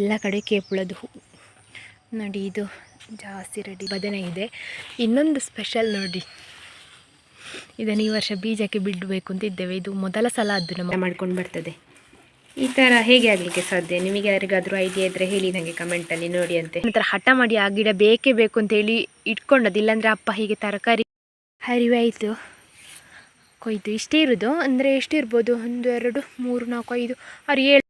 ಎಲ್ಲ ಕಡೆ ಕೇಪುಳದು ಹೂ. ನೋಡಿ ಇದು ಜಾಸ್ತಿ ರೆಡಿ ಬದನೆ ಇದೆ. ಇನ್ನೊಂದು ಸ್ಪೆಷಲ್ ನೋಡಿ. ಇದನ್ನು ಈ ವರ್ಷ ಬೀಜಕ್ಕೆ ಬಿಡಬೇಕು ಅಂತ ಇದ್ದೇವೆ. ಇದು ಮೊದಲ ಸಲ ಅದು ನಮ್ಮ ಮಾಡ್ಕೊಂಡು ಬರ್ತದೆ. ಈ ಥರ ಹೇಗೆ ಆಗಲಿಕ್ಕೆ ಸಾಧ್ಯ? ನಿಮಗೆ ಯಾರಿಗಾದರೂ ಐಡಿಯಾ ಇದ್ದರೆ ಹೇಳಿ ನನಗೆ ಕಮೆಂಟಲ್ಲಿ ನೋಡಿ ಅಂತೆ. ನಂತರ ಹಠ ಮಾಡಿ ಆ ಗಿಡ ಬೇಕೇ ಬೇಕು ಅಂತ ಹೇಳಿ ಇಟ್ಕೊಂಡದ್ದು. ಇಲ್ಲಾಂದರೆ ಅಪ್ಪ ಹೀಗೆ ತರಕಾರಿ ಹರಿವಾಯಿತು ಕೊಯ್ದು. ಇಷ್ಟೇ ಇರೋದು? ಅಂದರೆ ಎಷ್ಟಿರ್ಬೋದು? ಒಂದು ಎರಡು ಮೂರು ನಾಲ್ಕು ಐದು ಆರು ಏಳು.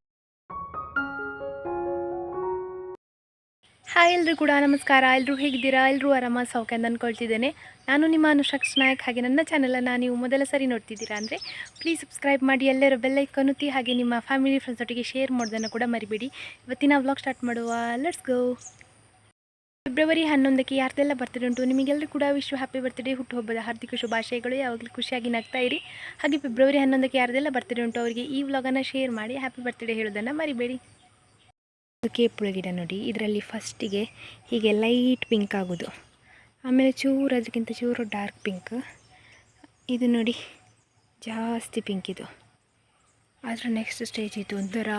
ಹಾಯ್ ಎಲ್ಲರೂ ಕೂಡ, ನಮಸ್ಕಾರ. ಎಲ್ಲರೂ ಹೇಗಿದ್ದೀರಾ? ಎಲ್ಲರೂ ಆರಾಮ, ಸೌಖ್ಯ ಅಂತ ಅಂದ್ಕೊಳ್ತಿದ್ದೇನೆ. ನಾನು ನಿಮ್ಮ ಅನುಷಕ್ಷ ನಾಯಕ್. ಹಾಗೆ ನನ್ನ ಚಾನಲನ್ನು ನೀವು ಮೊದಲ ಸರಿ ನೋಡ್ತಿದ್ದೀರಾ ಅಂದರೆ ಪ್ಲೀಸ್ ಸಬ್ಸ್ಕ್ರೈಬ್ ಮಾಡಿ, ಎಲ್ಲರೂ ಬೆಲ್ಲ ಒತ್ತಿ, ಹಾಗೆ ನಿಮ್ಮ ಫ್ಯಾಮಿಲಿ ಫ್ರೆಂಡ್ಸ್ ಒಟ್ಟಿಗೆ ಶೇರ್ ಮಾಡೋದನ್ನು ಕೂಡ ಮರಿಬೇಡಿ. ಇವತ್ತಿನ ವ್ಲಾಗ್ ಸ್ಟಾರ್ಟ್ ಮಾಡುವ. ಲೆಟ್ಸ್ ಗೋ ಫೆಬ್ರವರಿ ಹನ್ನೊಂದಕ್ಕೆ ಯಾರ್ದೆಲ್ಲ ಬರ್ತಡೆ ಉಂಟು? ನಿಮಗೆಲ್ಲರೂ ಕೂಡ ವಿಶ್ವ ಹ್ಯಾಪಿ ಬರ್ತ್ಡೇ ಹುಟ್ಟುಹಬ್ಬದ ಹಾರ್ದಿಕ ಶುಭಾಶಯಗಳು. ಯಾವಾಗಲೂ ಖುಷಿಯಾಗಿ ನಗ್ತಾ ಇರಿ. ಹಾಗೆ ಫೆಬ್ರವರಿ ಹನ್ನೊಂದಕ್ಕೆ ಯಾರ್ದೆಲ್ಲ ಬರ್ತಡೆ ಉಂಟು, ಅವರಿಗೆ ಈ ವ್ಲಾಗನ್ನು ಶೇರ್ ಮಾಡಿ ಹ್ಯಾಪಿ ಬರ್ತ್ಡೇ ಹೇಳೋದನ್ನು ಮರಿಬೇಡಿ. ಇದು ಕೇಪುಳ ಗಿಡ ನೋಡಿ, ಇದರಲ್ಲಿ ಫಸ್ಟಿಗೆ ಹೀಗೆ ಲೈಟ್ ಪಿಂಕ್ ಆಗೋದು. ಆಮೇಲೆ ಚೂರು, ಅದಕ್ಕಿಂತ ಚೂರು ಡಾರ್ಕ್ ಪಿಂಕ್ ಇದು ನೋಡಿ ಜಾಸ್ತಿ ಪಿಂಕ್ ಇದು. ಅದರ ನೆಕ್ಸ್ಟ್ ಸ್ಟೇಜ್ ಇದು ಒಂಥರ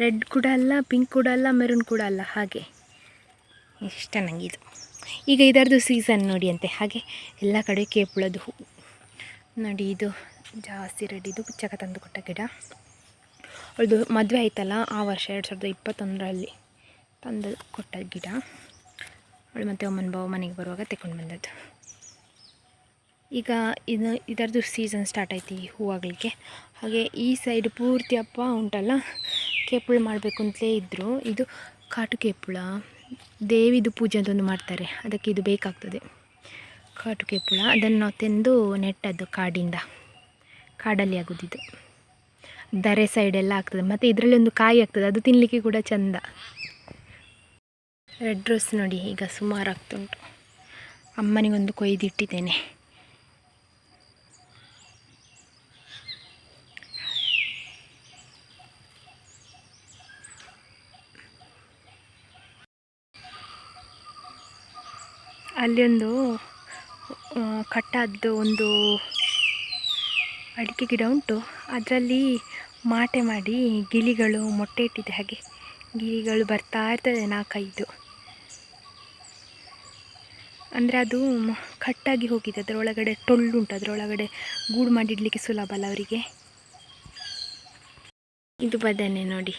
ರೆಡ್ ಕೂಡ ಅಲ್ಲ ಪಿಂಕ್ ಕೂಡ ಅಲ್ಲ ಮೆರೂನ್ ಕೂಡ ಅಲ್ಲ, ಹಾಗೆ. ಇಷ್ಟ ನನಗೆ ಇದು ಈಗ ಇದರದ್ದು ಸೀಸನ್ ನೋಡಿ ಅಂತೆ, ಹಾಗೆ ಎಲ್ಲ ಕಡೆ ಕೇಪುಳದು ಹೂವು ನೋಡಿ ಇದು ಜಾಸ್ತಿ ರೆಡ್ ಇದು ಪುಚ್ಚಕ ತಂದು ಕೊಟ್ಟ ಗಿಡ. ಅವಳದು ಮದುವೆ ಆಯ್ತಲ್ಲ ಆ ವರ್ಷ ಎರಡು ಸಾವಿರದ ಇಪ್ಪತ್ತೊಂದರಲ್ಲಿ ತಂದು ಕೊಟ್ಟ ಗಿಡ. ಅವಳು ಮತ್ತು ಅಮ್ಮನ ಬಾವು ಮನೆಗೆ ಬರುವಾಗ ತಗೊಂಡು ಬಂದದ್ದು. ಈಗ ಇದು ಇದರದ್ದು ಸೀಸನ್ ಸ್ಟಾರ್ಟ್ ಆಯ್ತು ಈ ಹೂವಾಗಲಿಕ್ಕೆ ಹಾಗೆ ಈ ಸೈಡ್ ಪೂರ್ತಿ ಅಪ್ಪ ಉಂಟಲ್ಲ, ಕೇಪುಳು ಮಾಡಬೇಕು ಅಂತಲೇ ಇದ್ದರು ಇದು ಕಾಟು ಕೇಪುಳ. ದೇವಿದು ಪೂಜೆ ಅಂತ ಒಂದು ಮಾಡ್ತಾರೆ. ಅದಕ್ಕೆ ಇದು ಬೇಕಾಗ್ತದೆ. ಕಾಟು ಕೇಪುಳ. ಅದನ್ನು ನಾವು ತೆಂದು ನೆಟ್ಟದ್ದು ಕಾಡಿಂದ. ಕಾಡಲ್ಲಿ ಆಗೋದಿದ್ದು ದರೆ ಸೈಡೆಲ್ಲ ಆಗ್ತದೆ. ಮತ್ತು ಇದರಲ್ಲಿ ಒಂದು ಕಾಯಿ ಆಗ್ತದೆ. ಅದು ತಿನ್ನಲಿಕ್ಕೆ ಕೂಡ ಚಂದ. ರೆಡ್ ರೋಸ್ ನೋಡಿ, ಈಗ ಸುಮಾರು ಆಗ್ತುಂಟು. ಅಮ್ಮನಿಗೊಂದು ಕೊಯ್ದಿಟ್ಟಿದ್ದೇನೆ. ಅಲ್ಲಿ ಒಂದು ಕಟ್ಟಾದ್ದು ಒಂದು ಅಡಿಕೆ ಗಿಡ ಉಂಟು. ಅದರಲ್ಲಿ ಮಾಟೆ ಮಾಡಿ ಗಿಳಿಗಳು ಮೊಟ್ಟೆ ಇಟ್ಟಿದೆ ಹಾಗೆ. ಗಿಳಿಗಳು ಬರ್ತಾ ಇರ್ತದೆ ನಾಲ್ಕೈದು. ಅಂದರೆ ಅದು ಕಟ್ಟಾಗಿ ಹೋಗಿದೆ. ಅದರೊಳಗಡೆ ಟೊಳ್ಳುಂಟು ಅದರೊಳಗಡೆ ಗೂಡು ಮಾಡಿಡಲಿಕ್ಕೆ ಸುಲಭ ಅಲ್ಲ ಅವರಿಗೆ. ಇದು ಬದನೆ ನೋಡಿ.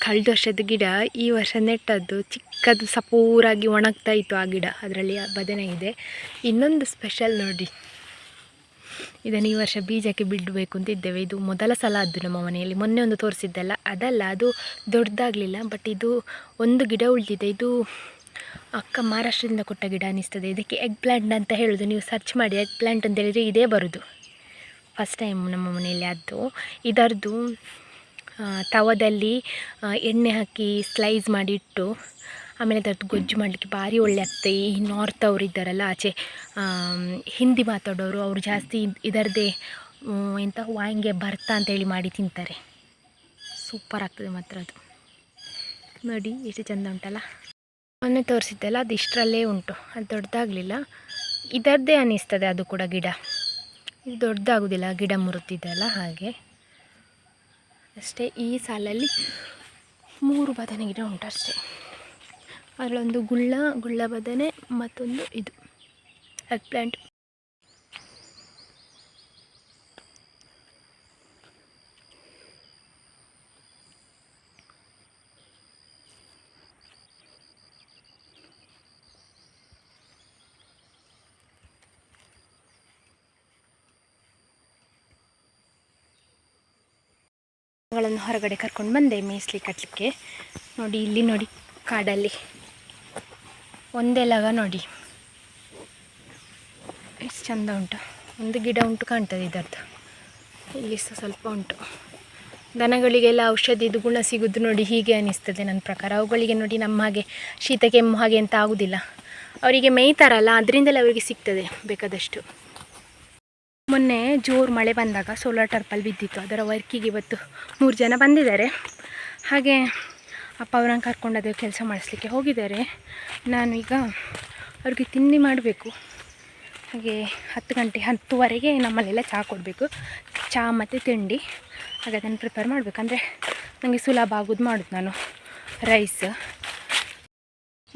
ಕಳೆದ ವರ್ಷದ ಗಿಡ, ಈ ವರ್ಷ ನೆಟ್ಟದ್ದು ಚಿಕ್ಕದು ಸಪೂರಾಗಿ ಒಣಗ್ತಾ ಇತ್ತು ಆ ಗಿಡ. ಅದರಲ್ಲಿ ಬದನೆ ಇದೆ. ಇನ್ನೊಂದು ಸ್ಪೆಷಲ್ ನೋಡಿ. ಇದನ್ನು ಈ ವರ್ಷ ಬೀಜಕ್ಕೆ ಬಿಡಬೇಕು ಅಂತ ಇದ್ದೇವೆ. ಇದು ಮೊದಲ ಸಲ ಅದು ನಮ್ಮ ಮನೆಯಲ್ಲಿ. ಮೊನ್ನೆ ಒಂದು ತೋರಿಸಿದ್ದಲ್ಲ, ಅದಲ್ಲ, ಅದು ದೊಡ್ಡದಾಗಲಿಲ್ಲ ಬಟ್ ಇದು ಒಂದು ಗಿಡ ಉಳಿದಿದೆ. ಇದು ಅಕ್ಕ ಮಹಾರಾಷ್ಟ್ರದಿಂದ ಕೊಟ್ಟ ಗಿಡ ಅನ್ನಿಸ್ತದೆ ಇದಕ್ಕೆ ಎಗ್ ಪ್ಲ್ಯಾಂಟ್ ಅಂತ ಹೇಳೋದು. ನೀವು ಸರ್ಚ್ ಮಾಡಿ ಎಗ್ ಪ್ಲ್ಯಾಂಟ್ ಅಂತ ಹೇಳಿದರೆ ಇದೇ ಬರೋದು. ಫಸ್ಟ್ ಟೈಮ್ ನಮ್ಮ ಮನೆಯಲ್ಲಿ ಅದು. ಇದರದು ತವದಲ್ಲಿ ಎಣ್ಣೆ ಹಾಕಿ ಸ್ಲೈಸ್ ಮಾಡಿ ಇಟ್ಟು ಆಮೇಲೆ ಅದ್ರದ್ದು ಗೊಜ್ಜು ಮಾಡಲಿಕ್ಕೆ ಭಾರಿ ಒಳ್ಳೆ ಆಗ್ತದೆ ಈ ನಾರ್ತ್ ಅವ್ರು ಇದ್ದಾರಲ್ಲ ಆಚೆ ಹಿಂದಿ ಮಾತಾಡೋರು ಅವರು ಜಾಸ್ತಿ ಇದರದ್ದೇ ಮ್, ಎಂಥ ವಾಂಗೆ ಬರ್ತಾ ಅಂತೇಳಿ ಮಾಡಿ ತಿಂತಾರೆ. ಸೂಪರ್ ಆಗ್ತದೆ ಮಾತ್ರ ಅದು. ನೋಡಿ ಎಷ್ಟು ಚಂದ ಉಂಟಲ್ಲ. ಮೊನ್ನೆ ತೋರಿಸಿದ್ದೆಲ್ಲ ಅದು ಇಷ್ಟರಲ್ಲೇ ಉಂಟು. ಅದು ದೊಡ್ಡದಾಗಲಿಲ್ಲ. ಇದರದ್ದೇ ಅನ್ನಿಸ್ತದೆ ಅದು ಕೂಡ ಗಿಡ. ಇದು ದೊಡ್ಡದಾಗೋದಿಲ್ಲ ಗಿಡ ಮುರುತ್ತಿದ್ದಲ್ಲ ಹಾಗೆ. ಅಷ್ಟೇ ಈ ಸಾಲಲ್ಲಿ ಮೂರು ಬದನೆ ಗಿಡ ಉಂಟು ಅಷ್ಟೇ. ಅದರಲ್ಲೊಂದು ಗುಳ್ಳ ಗುಳ್ಳ ಬದನೆ ಮತ್ತೊಂದು ಇದು ಎಗ್ ಪ್ಲ್ಯಾಂಟ್ಗಳನ್ನು ಹೊರಗಡೆ ಕರ್ಕೊಂಡು ಬಂದೆ ಮೇಯಿಸ್ಲಿ ಕಟ್ಟಲಿಕ್ಕೆ ನೋಡಿ, ಇಲ್ಲಿ ನೋಡಿ, ಕಾಡಲ್ಲಿ. ಒಂದೇ ಲಗ ನೋಡಿ. ಎಷ್ಟು ಚಂದ ಉಂಟು. ಒಂದು ಗಿಡ ಉಂಟು ಕಾಣ್ತದೆ ಇದರದ್ದು. ಇಲ್ಲಿ ಸಹ ಸ್ವಲ್ಪ ಉಂಟು. ದನಗಳಿಗೆಲ್ಲ ಔಷಧಿದು ಗುಣ ಸಿಗೋದು ನೋಡಿ ಹೀಗೆ ಅನಿಸ್ತದೆ ನನ್ನ ಪ್ರಕಾರ. ಅವುಗಳಿಗೆ ನೋಡಿ ನಮ್ಮ ಹಾಗೆ ಶೀತ ಕೆಮ್ಮು ಹಾಗೆ ಅಂತ ಆಗೋದಿಲ್ಲ. ಅವರಿಗೆ ಮೇಯ್ತಾರಲ್ಲ, ಅದರಿಂದಲೇ ಅವರಿಗೆ ಸಿಗ್ತದೆ ಬೇಕಾದಷ್ಟು. ಮೊನ್ನೆ ಜೋರು ಮಳೆ ಬಂದಾಗ ಸೋಲಾರ್ ಟರ್ಪಲ್ ಬಿದ್ದಿತ್ತು. ಅದರ ವರ್ಕಿಗೆ ಇವತ್ತು ಮೂರು ಜನ ಬಂದಿದ್ದಾರೆ. ಹಾಗೆ ಅಪ್ಪ ಅವ್ರನ್ನ ಕರ್ಕೊಂಡು ಅದೇ ಕೆಲಸ ಮಾಡಿಸ್ಲಿಕ್ಕೆ ಹೋಗಿದ್ದಾರೆ. ನಾನು ಈಗ ಅವ್ರಿಗೆ ತಿಂಡಿ ಮಾಡಬೇಕು. ಹಾಗೆ ಹತ್ತು ಗಂಟೆ, ಹತ್ತುವರೆಗೆ ನಮ್ಮಲ್ಲೆಲ್ಲ ಚಹಾ ಕೊಡಬೇಕು. ಚಹಾ ಮತ್ತು ತಿಂಡಿ. ಹಾಗೆ ಅದನ್ನು ಪ್ರಿಪೇರ್ ಮಾಡಬೇಕು. ಅಂದರೆ ನನಗೆ ಸುಲಭ ಆಗೋದು ಮಾಡೋದು ನಾನು. ರೈಸ್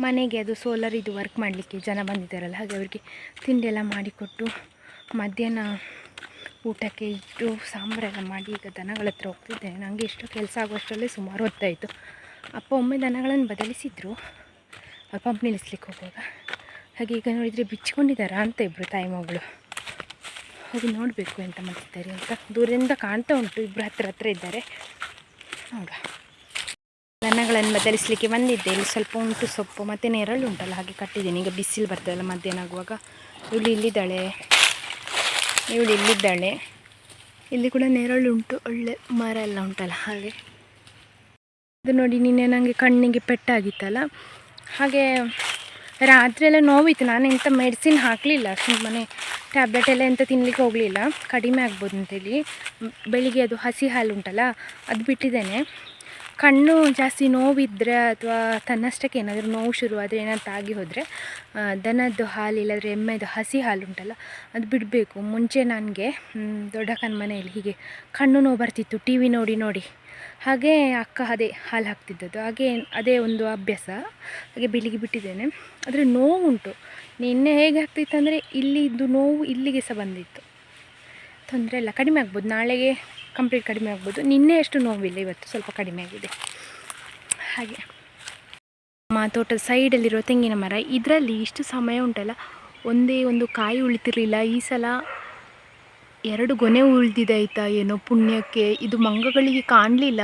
ಮನೆಗೆ ಅದು ಸೋಲಾರ್ ಇದು ವರ್ಕ್ ಮಾಡಲಿಕ್ಕೆ ಜನ ಬಂದಿದ್ದಾರಲ್ಲ, ಹಾಗೆ ಅವರಿಗೆ ತಿಂಡಿ ಎಲ್ಲ ಮಾಡಿಕೊಟ್ಟು ಮಧ್ಯಾಹ್ನ ಊಟಕ್ಕೆ ಇಟ್ಟು ಸಾಂಬಾರೆಲ್ಲ ಮಾಡಿ ಈಗ ದನಗಳ ಹತ್ರ ಹೋಗ್ತಿದ್ದೆ ನನಗೆ ಇಷ್ಟು ಕೆಲಸ ಆಗುವಷ್ಟರಲ್ಲೇ ಸುಮಾರು ಹೊತ್ತಾಯಿತು. ಅಪ್ಪ ಒಮ್ಮೆ ದನಗಳನ್ನು ಬದಲಿಸಿದ್ರು ಆ ಪಂಪ್ ನಿಲ್ಲಿಸ್ಲಿಕ್ಕೆ ಹೋಗುವಾಗ. ಹಾಗೆ ಈಗ ನೋಡಿದರೆ ಬಿಚ್ಕೊಂಡಿದ್ದಾರಾ ಅಂತ ಇಬ್ಬರು ತಾಯಿ ಮಗಳು. ಹೋಗಿ ನೋಡಬೇಕು ಎಂತ ಮಾಡ್ತಿದ್ದಾರೆ ಅಂತ. ದೂರದಿಂದ ಕಾಣ್ತಾ ಉಂಟು ಇಬ್ಬರು ಹತ್ರ ಹತ್ರ ಇದ್ದಾರೆ. ನೋಡುವ. ದನಗಳನ್ನು ಬದಲಿಸಲಿಕ್ಕೆ ಬಂದಿದ್ದೆ. ಇಲ್ಲಿ ಸ್ವಲ್ಪ ಉಂಟು ಸೊಪ್ಪು, ಮತ್ತು ನೆರಳು ಉಂಟಲ್ಲ, ಹಾಗೆ ಕಟ್ಟಿದ್ದೀನಿ. ಈಗ ಬಿಸಿಲು ಬರ್ತದಲ್ಲ ಮಧ್ಯಾಹ್ನ ಆಗುವಾಗ. ಇವಳು ಇಲ್ಲಿದ್ದಾಳೆ. ಇವಳು ಇಲ್ಲಿದ್ದಾಳೆ. ಇಲ್ಲಿ ಕೂಡ ನೆರಳು ಉಂಟು, ಒಳ್ಳೆ ಮರ ಎಲ್ಲ ಉಂಟಲ್ಲ, ಹಾಗೆ. ಅದು ನೋಡಿ ನಿನ್ನೆ ನನಗೆ ಕಣ್ಣಿಗೆ ಪೆಟ್ಟಾಗಿತ್ತಲ್ಲ. ಹಾಗೆ ರಾತ್ರಿ ಎಲ್ಲ ನೋವಿತ್ತು. ನಾನು ಎಂಥ ಮೆಡಿಸಿನ್ ಹಾಕಲಿಲ್ಲ. ಸುಮ್ಮನೆ ಟ್ಯಾಬ್ಲೆಟ್ ಎಲ್ಲ ಎಂಥ ತಿನ್ನಲಿಕ್ಕೆ ಹೋಗಲಿಲ್ಲ. ಕಡಿಮೆ ಆಗ್ಬೋದು ಅಂತೇಳಿ. ಬೆಳಿಗ್ಗೆ ಅದು ಹಸಿ ಹಾಲು ಉಂಟಲ್ಲ, ಅದು ಬಿಟ್ಟಿದ್ದೇನೆ. ಕಣ್ಣು ಜಾಸ್ತಿ ನೋವಿದ್ದರೆ ಅಥವಾ ತನ್ನಷ್ಟಕ್ಕೆ ಏನಾದರೂ ನೋವು ಶುರುವಾದರೆ ಏನಾದ್ರು ತಾಗಿ ಹೋದರೆ ದನದ್ದು ಹಾಲು ಇಲ್ಲಾಂದರೆ ಎಮ್ಮೆದು ಹಸಿ ಹಾಲು ಉಂಟಲ್ಲ, ಅದು ಬಿಡಬೇಕು. ಮುಂಚೆ ನನಗೆ ದೊಡ್ಡಕ್ಕನ ಮನೆಯಲ್ಲಿ ಹೀಗೆ ಕಣ್ಣು ನೋವು ಬರ್ತಿತ್ತು. ಟಿ ವಿ ನೋಡಿ ನೋಡಿ. ಹಾಗೆ ಅಕ್ಕ ಅದೇ ಹಾಲು ಹಾಕ್ತಿದ್ದದ್ದು. ಹಾಗೆ ಅದೇ ಒಂದು ಅಭ್ಯಾಸ. ಹಾಗೆ ಬೆಳಿಗ್ಗೆ ಬಿಟ್ಟಿದ್ದೇನೆ. ಆದರೆ ನೋವುಂಟು. ನಿನ್ನೆ ಹೇಗೆ ಆಗ್ತಿತ್ತು ಅಂದರೆ ಇಲ್ಲಿದ್ದು ನೋವು ಇಲ್ಲಿಗೆ ಸಹ ಬಂದಿತ್ತು. ತೊಂದರೆ ಇಲ್ಲ. ಕಡಿಮೆ ಆಗ್ಬೋದು. ನಾಳೆಗೆ ಕಂಪ್ಲೀಟ್ ಕಡಿಮೆ ಆಗ್ಬೋದು. ನಿನ್ನೆ ಅಷ್ಟು ನೋವಿಲ್ಲ. ಇವತ್ತು ಸ್ವಲ್ಪ ಕಡಿಮೆ ಆಗಿದೆ. ಹಾಗೆ. ನಮ್ಮ ತೋಟದ ಸೈಡಲ್ಲಿರೋ ತೆಂಗಿನ ಮರ. ಇದರಲ್ಲಿ ಇಷ್ಟು ಸಮಯ ಉಂಟಲ್ಲ. ಒಂದೇ ಒಂದು ಕಾಯಿ ಉಳಿತಿರಲಿಲ್ಲ. ಈ ಸಲ ಎರಡು ಗೊನೆ ಉಳಿದಿದೆ ಆಯಿತಾ ಏನೋ ಪುಣ್ಯಕ್ಕೆ. ಇದು ಮಂಗಗಳಿಗೆ ಕಾಣಲಿಲ್ಲ.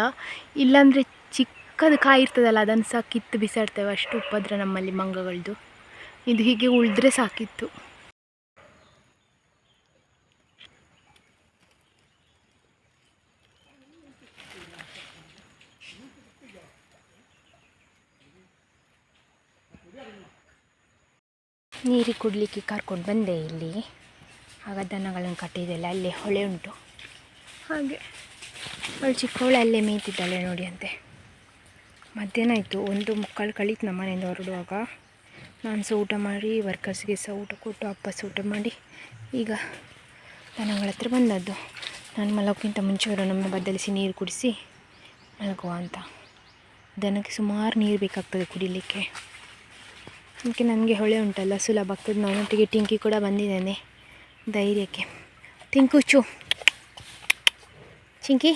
ಇಲ್ಲಾಂದರೆ ಚಿಕ್ಕದು ಕಾಯಿ ಇರ್ತದಲ್ಲ, ಅದನ್ನು ಸಹ ಕಿತ್ತು ಬಿಸಾಡ್ತೇವೆ ಅಷ್ಟು ಉಪದ್ರ ನಮ್ಮಲ್ಲಿ ಮಂಗಗಳದ್ದು ಇದು ಹೀಗೆ ಉಳಿದ್ರೆ ಸಾಕಿತ್ತು. ನೀರಿಗೆ ಕುಡಲಿಕ್ಕೆ ಕರ್ಕೊಂಡು ಬಂದೆ ಇಲ್ಲಿ. ಆಗ ದನಗಳನ್ನು ಕಟ್ಟಿದ್ದೆಲ್ಲ ಅಲ್ಲೇ ಹೊಳೆ ಉಂಟು. ಹಾಗೆ. ಅವಳು ಚಿಕ್ಕವಳು ಅಲ್ಲೇ ಮೇಯ್ತಿದ್ದಾಳೆ ನೋಡಿ ಅಂತೆ. ಮಧ್ಯಾಹ್ನ ಆಯಿತು. ಒಂದು ಮಕ್ಕಳು ಕಳೀತು ನಮ್ಮ ಮನೆಯಿಂದ ಹೊರಡುವಾಗ. ನಾನು ಸಹ ಊಟ ಮಾಡಿ ವರ್ಕರ್ಸ್ಗೆ ಸಹ ಊಟ ಕೊಟ್ಟು, ಅಪ್ಪ ಸಹ ಊಟ ಮಾಡಿ. ಈಗ ದನಗಳ ಹತ್ರ ಬಂದದ್ದು. ನಾನು ಮಲಗೋಕ್ಕಿಂತ ಮುಂಚೆ ಅವರು ನಮ್ಮ ಬದಲಿಸಿ ನೀರು ಕುಡಿಸಿ ಮಲಗುವ ಅಂತ. ದನಕ್ಕೆ ಸುಮಾರು ನೀರು ಬೇಕಾಗ್ತದೆ ಕುಡಿಲಿಕ್ಕೆ. ಅದಕ್ಕೆ ನನಗೆ ಹೊಳೆ ಉಂಟಲ್ಲ, ಸುಲಭ ಆಗ್ತದೆ. ನನ್ನೊಟ್ಟಿಗೆ ಟಿಂಕಿ ಕೂಡ ಬಂದಿದ್ದಾನೆ. ಧೈರ್ಯಕ್ಕೆ. ಟಿಂಕು ಚು ಚಿಂಕಿ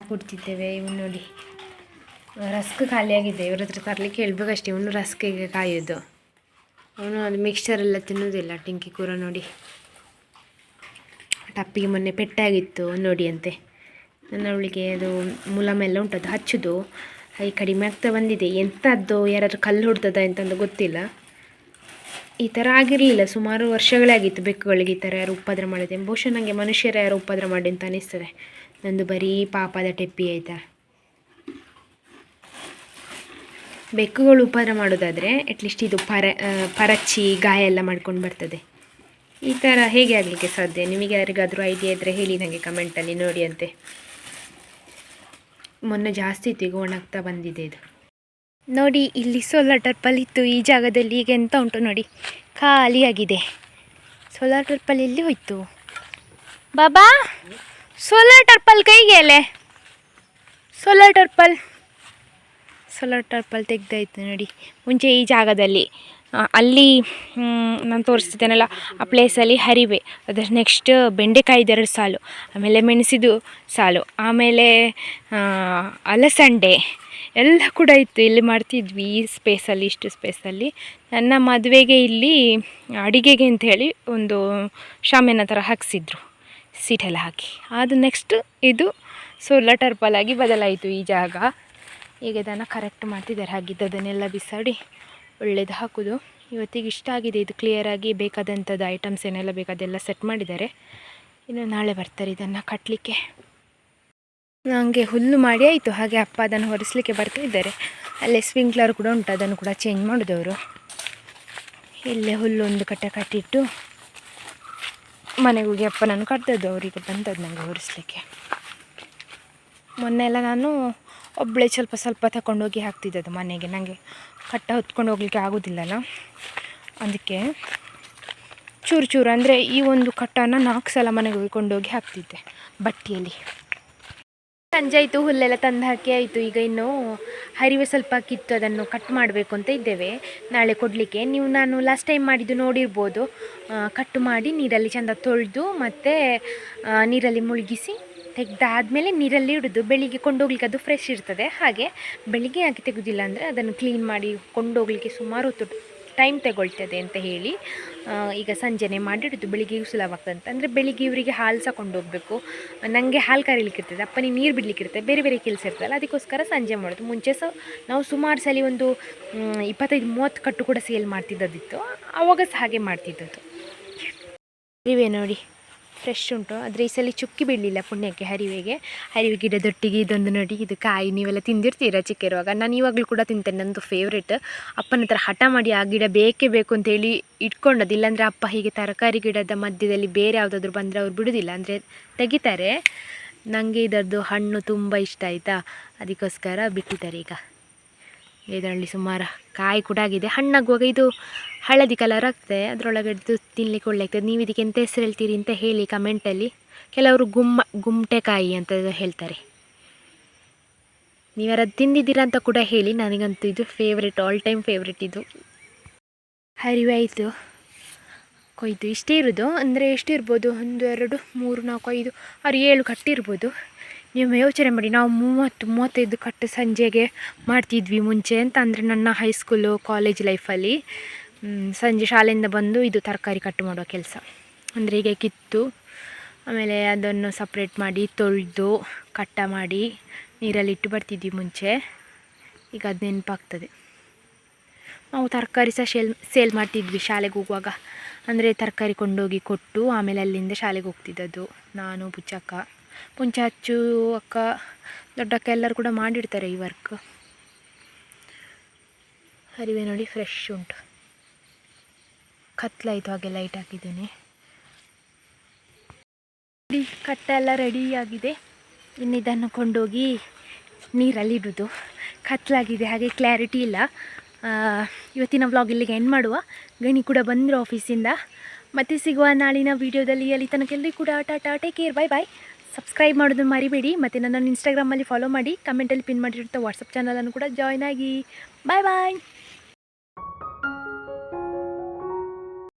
ಕೊಡ್ತಿದ್ದೇವೆ, ಇವನು ನೋಡಿ. ರಸ್ಕ್ ಖಾಲಿಯಾಗಿದೆ, ಇವ್ರ ಹತ್ರ ತರಲಿಕ್ಕೆ ಹೇಳ್ಬೇಕಷ್ಟೇ, ಇವನು ರಸ್ಕಿಗೆ ಕಾಯೋದು. ಅವನು ಅದು ಮಿಕ್ಸ್ಚರ್ ಎಲ್ಲ ತಿನ್ನೋದಿಲ್ಲ ಟಿಂಕಿ ಕೂರ ನೋಡಿ. ಟಪ್ಪಿಗೆ ಮೊನ್ನೆ ಪೆಟ್ಟಾಗಿತ್ತು, ನೋಡಿ ಅಂತೆ. ನನ್ನ ಅವಳಿಗೆ ಅದು ಮುಲಾಮೆಲ್ಲ ಉಂಟದು, ಹಚ್ಚೋದು. ಈ ಕಡಿಮೆ ಆಗ್ತಾ ಬಂದಿದೆ. ಎಂಥದ್ದು ಯಾರಾದ್ರೂ ಕಲ್ಲು ಹೊಡ್ತದ ಎಂತಂದು ಗೊತ್ತಿಲ್ಲ. ಈ ಥರ ಆಗಿರಲಿಲ್ಲ. ಸುಮಾರು ವರ್ಷಗಳೇ ಆಗಿತ್ತು ಬೆಕ್ಕುಗಳಿಗೆ ಈ ಥರ ಯಾರು ಉಪದ್ರ ಮಾಡಿದೆ ಬಹುಶಃ ನನಗೆ ಮನುಷ್ಯರ ಯಾರು ಉಪದ್ರ ಮಾಡಿ ಅಂತ ಅನಿಸ್ತದೆ. ನಂದು ಬರೀ ಪಾಪದ ಟೆಪ್ಪಿ ಆಯಿತಾ? ಬೆಕ್ಕುಗಳು ಉಪದ್ರ ಮಾಡೋದಾದರೆ ಅಟ್ಲೀಸ್ಟ್ ಇದು ಪರ ಪರಚಿ, ಗಾಯ ಎಲ್ಲ ಮಾಡ್ಕೊಂಡು ಬರ್ತದೆ. ಈ ಥರ ಹೇಗೆ ಆಗಲಿಕ್ಕೆ ಸಾಧ್ಯ? ನಿಮಗೆ ಯಾರಿಗಾದರೂ ಐಡಿಯಾ ಇದ್ದರೆ ಹೇಳಿ ನನಗೆ ಕಮೆಂಟಲ್ಲಿ ನೋಡಿ ಅಂತೆ ಮೊನ್ನೆ ಜಾಸ್ತಿ ಒಣಗ್ತಾ ಬಂದಿದೆ ಇದು. ನೋಡಿ, ಇಲ್ಲಿ ಸೋಲಾರ್ ಟರ್ಪಲ್ ಇತ್ತು. ಈ ಜಾಗದಲ್ಲಿ ಈಗ ಎಂತ ಉಂಟು ನೋಡಿ. ಖಾಲಿಯಾಗಿದೆ. ಸೋಲಾರ್ ಟರ್ಪಲ್ ಎಲ್ಲಿ ಹೋಯ್ತು? ಬಾಬಾ ಸೋಲಾರ್ ಟರ್ಪಲ್ ಕೈಗೆ ಅಲೆ ಸೋಲಾರ್ ಟರ್ಪಲ್ ಸೋಲಾರ್ ಟರ್ಪಲ್ ತೆಗ್ದಾಯ್ತು ನೋಡಿ. ಮುಂಚೆ ಈ ಜಾಗದಲ್ಲಿ. ಅಲ್ಲಿ ನಾನು ತೋರಿಸ್ತಿದ್ದೇನಲ್ಲ, ಆ ಪ್ಲೇಸಲ್ಲಿ ಹರಿವೆ, ಅದರ ನೆಕ್ಸ್ಟ್ ಬೆಂಡೆಕಾಯಿ ಎರಡು ಸಾಲು, ಆಮೇಲೆ ಮೆಣಸಿದು ಸಾಲು, ಆಮೇಲೆ ಅಲಸಂಡೆ, ಎಲ್ಲ ಕೂಡ ಇತ್ತು, ಇಲ್ಲಿ ಮಾಡ್ತಿದ್ವಿ ಈ ಸ್ಪೇಸಲ್ಲಿ ಇಷ್ಟು ಸ್ಪೇಸಲ್ಲಿ ನನ್ನ ಮದುವೆಗೆ ಇಲ್ಲಿ ಅಡಿಗೆಗೆ ಅಂತ ಹೇಳಿ ಒಂದು ಶಾಮಿನ ಥರ ಹಾಕ್ಸಿದ್ರು ಸೀಟೆಲ್ಲ ಹಾಕಿ. ಅದು ನೆಕ್ಸ್ಟ್ ಇದು ಸೋಲಾರ್ ಟರ್ಪಲ್ ಆಗಿ ಬದಲಾಯಿತು ಈ ಜಾಗ. ಈಗ ಇದನ್ನು ಕರೆಕ್ಟ್ ಮಾಡ್ತಿದ್ದಾರೆ, ಹಾಗಿದ್ದದನ್ನೆಲ್ಲ ಬಿಸಾಡಿ. ಒಳ್ಳೇದು ಹಾಕೋದು. ಇವತ್ತಿಗೆ ಇಷ್ಟ ಆಗಿದೆ ಇದು ಕ್ಲಿಯರಾಗಿ ಬೇಕಾದಂಥದ್ದು ಐಟಮ್ಸ್ ಏನೆಲ್ಲ ಬೇಕು ಅದೆಲ್ಲ ಸೆಟ್ ಮಾಡಿದ್ದಾರೆ. ಇನ್ನು ನಾಳೆ ಬರ್ತಾರೆ ಇದನ್ನು ಕಟ್ಟಲಿಕ್ಕೆ ನನಗೆ ಹುಲ್ಲು ಮಾಡಿ ಆಯಿತು, ಹಾಗೆ ಅಪ್ಪ ಅದನ್ನು ಹೊರಿಸ್ಲಿಕ್ಕೆ ಬರ್ತಾ ಇದ್ದಾರೆ. ಅಲ್ಲೇ ಸ್ಪ್ರಿಂಕ್ಲರ್ ಕೂಡ ಉಂಟು, ಅದನ್ನು ಕೂಡ ಚೇಂಜ್ ಮಾಡಿದವರು. ಇಲ್ಲೇ ಹುಲ್ಲು ಒಂದು ಕಟ್ಟೆ ಕಟ್ಟಿಟ್ಟು ಮನೆಗೆ ಹೋಗಿ ಅಪ್ಪ ನಾನು ಕಟ್ಟಿದ್ದು ಅವರಿಗೆ ಬಂದದ್ದು ನನಗೆ ಹೊರಿಸ್ಲಿಕ್ಕೆ ಮೊನ್ನೆ ಎಲ್ಲ ನಾನು ಒಬ್ಬಳೇ ಸ್ವಲ್ಪ ಸ್ವಲ್ಪ ತಗೊಂಡೋಗಿ ಹಾಕ್ತಿದ್ದದ್ದು ಮನೆಗೆ ನನಗೆ ಕಟ್ಟ ಹೊತ್ಕೊಂಡು ಹೋಗ್ಲಿಕ್ಕೆ ಆಗೋದಿಲ್ಲಲ್ಲ ಅದಕ್ಕೆ ಚೂರು ಚೂರು ಅಂದರೆ ಈ ಒಂದು ಕಟ್ಟನ್ನು ನಾಲ್ಕು ಸಲ ಮನೆಗೆ ಹೋಗಿ ಹಾಕ್ತಿದ್ದೆ, ಬಟ್ಟೆಯಲ್ಲಿ. ಸಂಜೆ ಆಯಿತು, ಹುಲ್ಲೆಲ್ಲ ತಂದು ಹಾಕಿ ಆಯಿತು. ಈಗ ಇನ್ನು ಹರಿವೆ ಸ್ವಲ್ಪ ಕಿತ್ತು ಅದನ್ನು ಕಟ್ ಮಾಡಬೇಕು ಅಂತ ಇದ್ದೇವೆ. ನಾಳೆ ಕೊಡಲಿಕ್ಕೆ. ನೀವು, ನಾನು ಲಾಸ್ಟ್ ಟೈಮ್ ಮಾಡಿದ್ದು ನೋಡಿರ್ಬೋದು. ಕಟ್ ಮಾಡಿ ನೀರಲ್ಲಿ ಚೆಂದ ತೊಳೆದು ಮತ್ತು ನೀರಲ್ಲಿ ಮುಳುಗಿಸಿ ತೆಗೆದಾದ್ಮೇಲೆ ನೀರಲ್ಲಿ ಹಿಡಿದು ಬೆಳಿಗ್ಗೆ ಕೊಂಡೋಗ್ಲಿಕ್ಕೆ ಅದು ಫ್ರೆಶ್ ಇರ್ತದೆ. ಹಾಗೆ ಬೆಳಿಗ್ಗೆ ಹಾಕಿ ತೆಗೆದಿಲ್ಲ ಅಂದರೆ ಅದನ್ನು ಕ್ಲೀನ್ ಮಾಡಿ ಕೊಂಡೋಗ್ಲಿಕ್ಕೆ ಸುಮಾರು ಹೊತ್ತು ಟೈಮ್ ತಗೊಳ್ತದೆ ಅಂತ ಹೇಳಿ ಈಗ ಸಂಜೆನೆ ಮಾಡಿಡೋದು ಬೆಳಿಗ್ಗೆ ಸುಲಭ ಆಗ್ತದೆ ಅಂತ ಅಂದರೆ ಬೆಳಿಗ್ಗೆ ಇವರಿಗೆ ಹಾಲು ಸಹ ಕೊಂಡೋಗ್ಬೇಕು. ನನಗೆ ಹಾಲು ಕರೀಲಿಕ್ಕಿರ್ತದೆ ಅಪ್ಪನಿಗೆ ನೀರು ಬಿಡಲಿಕ್ಕಿರ್ತದೆ ಬೇರೆ ಬೇರೆ ಕೆಲಸ ಇರ್ತಲ್ಲ ಅದಕ್ಕೋಸ್ಕರ ಸಂಜೆ ಮಾಡೋದು. ಮುಂಚೆ ಸಹ ನಾವು ಸುಮಾರು ಸಲ ಒಂದು ಇಪ್ಪತ್ತೈದು, ಮೂವತ್ತು ಕಟ್ಟು ಕೂಡ ಸೇಲ್ ಮಾಡ್ತಿದ್ದದಿತ್ತು. ಆವಾಗ ಸಹ ಹಾಗೆ ಮಾಡ್ತಿದ್ದದ್ದು. ಇವೇ ನೋಡಿ. ಫ್ರೆಶ್ ಉಂಟು. ಆದರೆ ಈ ಸಲ ಚುಕ್ಕಿ ಬೀಳಲಿಲ್ಲ ಪುಣ್ಯಕ್ಕೆ ಹರಿವೆಗೆ. ಹರಿವೆ ಗಿಡದೊಟ್ಟಿಗೆ ಇದೊಂದು ನೋಡಿ, ಇದು ಕಾಯಿ ನೀವೆಲ್ಲ ತಿಂದಿರ್ತೀರ ಚಿಕ್ಕಿರುವಾಗ? ನಾನು ಇವಾಗಲೂ ಕೂಡ ತಿಂತೇನೆ, ನಂದು ಫೇವ್ರೇಟ್ ಅಪ್ಪನ ಹತ್ರ ಹಠ ಮಾಡಿ ಆ ಗಿಡ ಬೇಕೇ ಬೇಕು ಅಂತೇಳಿ ಇಟ್ಕೊಂಡದ್ದು. ಇಲ್ಲಾಂದರೆ ಅಪ್ಪ ಹೀಗೆ ತರಕಾರಿ ಗಿಡದ ಮಧ್ಯದಲ್ಲಿ ಬೇರೆ ಯಾವುದಾದ್ರು ಬಂದರೆ ಅವ್ರು ಬಿಡೋದಿಲ್ಲ. ಅಂದರೆ ತೆಗಿತಾರೆ. ನನಗೆ ಇದರದ್ದು ಹಣ್ಣು ತುಂಬ ಇಷ್ಟ, ಆಯಿತಾ? ಅದಕ್ಕೋಸ್ಕರ ಬಿಟ್ಟಿದ್ದಾರೆ ಈಗ. ಇದರಲ್ಲಿ ಸುಮಾರು ಕಾಯಿ ಕೂಡ ಆಗಿದೆ. ಹಣ್ಣಾಗುವಾಗ ಇದು ಹಳದಿ ಕಲರ್ ಆಗ್ತದೆ. ಅದರೊಳಗಡೆ ತಿನ್ಲಿಕ್ಕೆ ಒಳ್ಳೆ ಆಗ್ತದೆ. ನೀವು ಇದಕ್ಕೆ ಎಂತ ಹೆಸರು ಹೇಳ್ತೀರಿ ಅಂತ ಹೇಳಿ ಕಮೆಂಟಲ್ಲಿ ಕೆಲವರು ಗುಮ್ಮ ಗುಮ್ಟೆಕಾಯಿ ಅಂತ ಹೇಳ್ತಾರೆ. ನೀವು ಯಾರಾದ್ರು ತಿಂದಿದ್ದೀರಾ ಅಂತ ಕೂಡ ಹೇಳಿ. ನನಗಂತೂ ಇದು ಫೇವ್ರೆಟ್ ಆಲ್ ಟೈಮ್ ಫೇವ್ರೇಟ್ ಇದು. ಹರಿವೆ ಆಯಿತು. ಕೊಯ್ದು ಇಷ್ಟೇ ಇರೋದು. ಅಂದರೆ ಎಷ್ಟು ಇರ್ಬೋದು ಒಂದು, ಎರಡು, ಮೂರು, ನಾಲ್ಕು, ಐದು, ಆರು, ಏಳು ಕಟ್ಟಿರ್ಬೋದು. ನೀವು ಯೋಚನೆ ಮಾಡಿ. ನಾವು ಮೂವತ್ತು, ಮೂವತ್ತೈದು ಕಟ್ಟು ಸಂಜೆಗೆ ಮಾಡ್ತಿದ್ವಿ ಮುಂಚೆ ಅಂತ ಅಂದರೆ ನನ್ನ ಹೈಸ್ಕೂಲು ಕಾಲೇಜ್ ಲೈಫಲ್ಲಿ ಸಂಜೆ ಶಾಲೆಯಿಂದ ಬಂದು ಇದು ತರಕಾರಿ ಕಟ್ಟು ಮಾಡುವ ಕೆಲಸ. ಅಂದರೆ ಈಗ ಕಿತ್ತು, ಆಮೇಲೆ ಅದನ್ನು ಸಪ್ರೇಟ್ ಮಾಡಿ ತೊಳೆದು, ಕಟ್ಟ ಮಾಡಿ ನೀರಲ್ಲಿ ಇಟ್ಟು ಬರ್ತಿದ್ವಿ ಮುಂಚೆ. ಈಗ ಅದು ನೆನಪಾಗ್ತದೆ. ನಾವು ತರಕಾರಿ ಸಹ ಶೇಲ್, ಸೇಲ್ ಮಾಡ್ತಿದ್ವಿ ಶಾಲೆಗೆ ಹೋಗುವಾಗ. ಅಂದರೆ ತರಕಾರಿ ಕೊಂಡೋಗಿ ಕೊಟ್ಟು ಆಮೇಲೆ ಅಲ್ಲಿಂದ ಶಾಲೆಗೆ ಹೋಗ್ತಿದ್ದದ್ದು. ನಾನು, ಪುಚ್ಚಕ್ಕ. ಅಚ್ಚು, ಅಕ್ಕ, ದೊಡ್ಡಕ್ಕ ಎಲ್ಲರೂ ಕೂಡ ಮಾಡಿರ್ತಾರೆ ಈ ವರ್ಕ್ ಹರಿವೆ ನೋಡಿ ಫ್ರೆಶ್ ಉಂಟು. ಕತ್ಲಾಯಿತು ಹಾಗೆ ಲೈಟ್ ಹಾಕಿದ್ದೇನೆ. ಕಟ್ಟ ಎಲ್ಲ ರೆಡಿಯಾಗಿದೆ ಇನ್ನು ಇದನ್ನು ಕೊಂಡೋಗಿ ನೀರಲ್ಲಿ ಇಡೋದು. ಕತ್ಲಾಗಿದೆ ಹಾಗೆ ಕ್ಲಾರಿಟಿ ಇಲ್ಲ. ಇವತ್ತಿನ ವ್ಲಾಗ್ ಇಲ್ಲಿಗೆ ಎಂಡ್ ಮಾಡುವ. ಗಣಿ ಕೂಡ ಬಂದರು ಆಫೀಸಿಂದ ಮತ್ತೆ ಸಿಗುವ ನಾಳಿನ ವೀಡಿಯೋದಲ್ಲಿ ಅಲ್ಲಿ ತನಕ ಎಲ್ಲರಿಗೂ ಕೂಡ tata take care bye bye subscribe ಮಾಡೋದು ಮರಿಬೇಡಿ. ಮತ್ತು ನನ್ನನ್ನು ಇನ್ಸ್ಟಾಗ್ರಾಮಲ್ಲಿ ಫಾಲೋ ಮಾಡಿ ಕಮೆಂಟಲ್ಲಿ ಪಿನ್ ಮಾಡಿರುತ್ತೆ ವಾಟ್ಸಪ್ ಚಾನಲನ್ನು ಕೂಡ ಜಾಯ್ನ್ ಆಗಿ. ಬಾಯ್ ಬಾಯ್